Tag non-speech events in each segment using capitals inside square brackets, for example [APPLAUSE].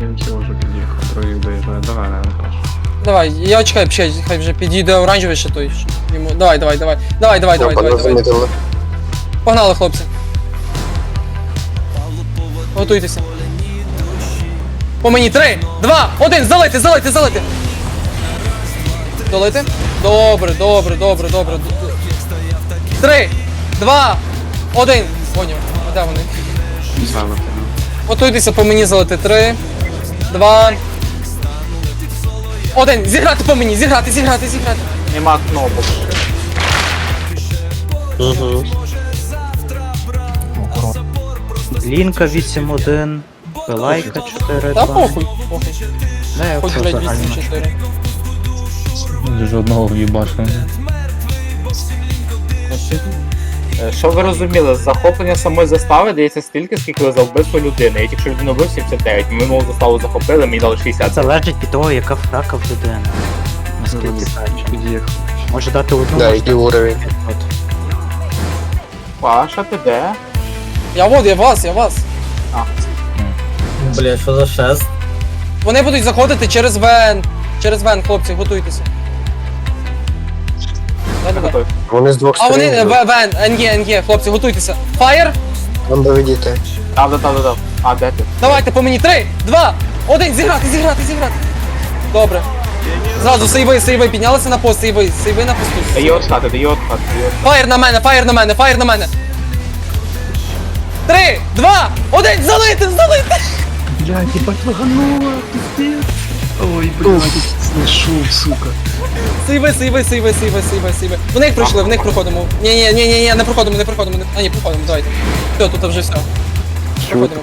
Він цього вже під'їхав, доїжджає. Давай, теж. Давай, я чекаю, чекай, хай вже підійде оранжевий ще той. що Йому... Давай, давай, давай. Давай, давай, давай, давай, давай. Погнали, хлопці. Готуйтеся. По мені три, два, один, залити, залити, залити. Долити? Добре, добре, добре, добре. Три, два, один. Поняв. А де вони? Готуйтеся по мені залити. Три, два. Один. Зіграти по мені, зіграти, зіграти, зіграти. Нема кнопок. Угу. Лінка 8-1, Пилайка 4-2. Та похуй, похуй. Не, Хоч, блядь, загально. 8-4. Жодного в'їбашу. Е, Що ви розуміли, захоплення самої застави дається стільки, скільки ви за вбивство людини. Я тільки що людину вбив 79, ми минулу заставу захопили, мені дали 60. Це залежить від того, яка фрака в людини. Наскільки каче. Може дати одну, Да, який уровень. От. Паша, ти де? Я вот, я вас, я вас. А. Бля, що за шест? Вони будуть заходити через вен. Через вен, хлопці, готуйтеся. Да-да-да. Вони з двох А вони сторін. в- вен, НГ, НГ, хлопці, готуйтеся. Фаєр! Нам доведіти. Там, там, там, там. А, де ти? Давайте по мені. Три, два, один, зіграти, зіграти, зіграти. Добре. Зразу сейви, сейви, піднялися на пост, сейви, сейви на посту. Дає откати, дає откати, дає откати. Фаєр на мене, фаєр на мене, фаєр на мене. Три, два, один, залити, залити! Блядь, їбать лагануло, пиздец. Ой, блядь, знайшов, сука. Сейви, сейви, сейви, сейви, сейви, сейви. В них пройшли, в них проходимо. Ні, ні, ні, ні, ні, не проходимо, не проходимо. не- А, ні, проходимо, давайте. Все, тут вже все. Проходимо.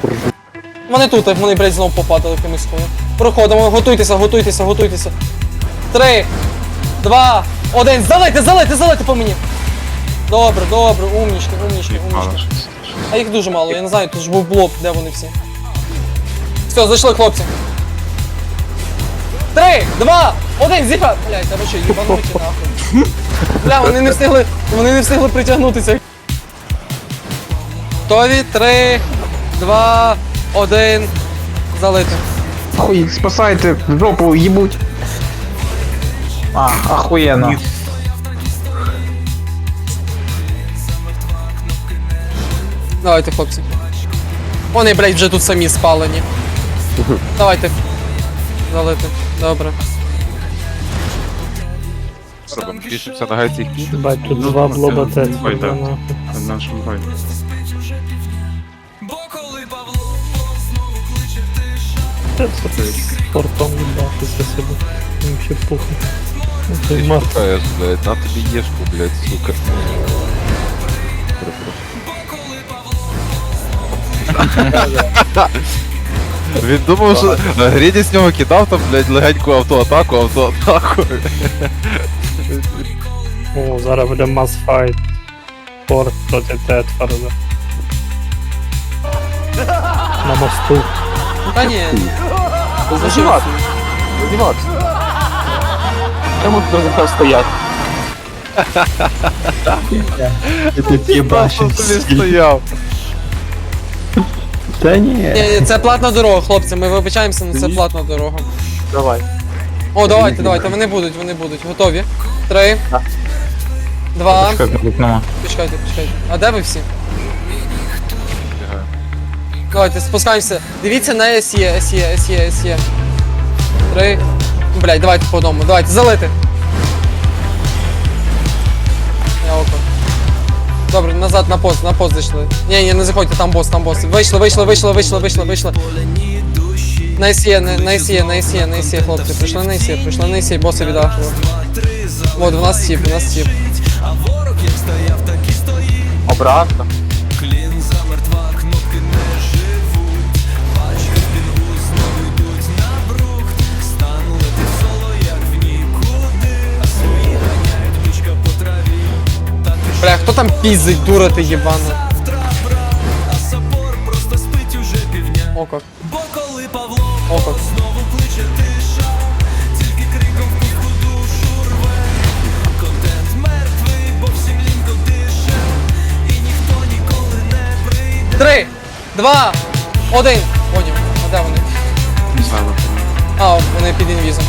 Вони тут, вони, блядь, знову попадали якимось коло. Проходимо, готуйтеся, готуйтеся, готуйтеся. Три, два, один, залити, залити, залити по мені. Добре, добре, умнічки, умнічки, умнічки. А їх дуже мало, я не знаю, тут ж був блок, де вони всі. Все, зайшли, хлопці. Три, два, один, зіха! Блядь, та ви що, їбануті нахуй. Бля, вони не встигли, вони не встигли притягнутися. Готові, три, два, один, залити. Хуй, спасайте, в жопу їбуть. А, охуєнно. Давайте, хлопці. Вони, блядь, вже тут самі спалені. Давайте. Залити. Добре. Робимо, пишемося на гайці їх Бать, тут Ну, два це- блоба це- Т. Ой, да. Це наш бой. Фортом їбати за себе. Їм ще. Той мат. Шукаєш, блядь, на тобі єшку, блядь, сука. [LAUGHS] Він думав, що Греді з нього кидав там, блядь, легеньку автоатаку, автоатаку. О, зараз буде масфайт. Форт проти Тетфорда. На мосту. Та ні. Заживати. Заживати. Чому тут розіграв стоять? Що собі стояв. Та ні. Ні, ні, це платна дорога, хлопці, ми вибачаємося, але це платна дорога. Давай. О, давайте, давайте, вони будуть, вони будуть. Готові. Три. Два. Почекайте, почекайте. А де ви всі? Давайте, спускаємося. Дивіться на E, SE, SE, SE, SE. Три. Блять, давайте по одному. Давайте, залити. Добре, назад на пост, на пост зайшли. Ні, ні, не заходьте, там бос, там бос. Вийшли, вийшли, вийшли, вийшли, вийшли, вийшли. На SE, на, SE, на SE, на SE, хлопці. Прийшли на SE, прийшли на SE, боси віддахнули. От, в нас тіп, в нас тіп. Обратно. Хто там піздить, дура ти єбана? О как. О как. Три, два, один. Поняв. А де вони? Не знаю. вони під інвізом.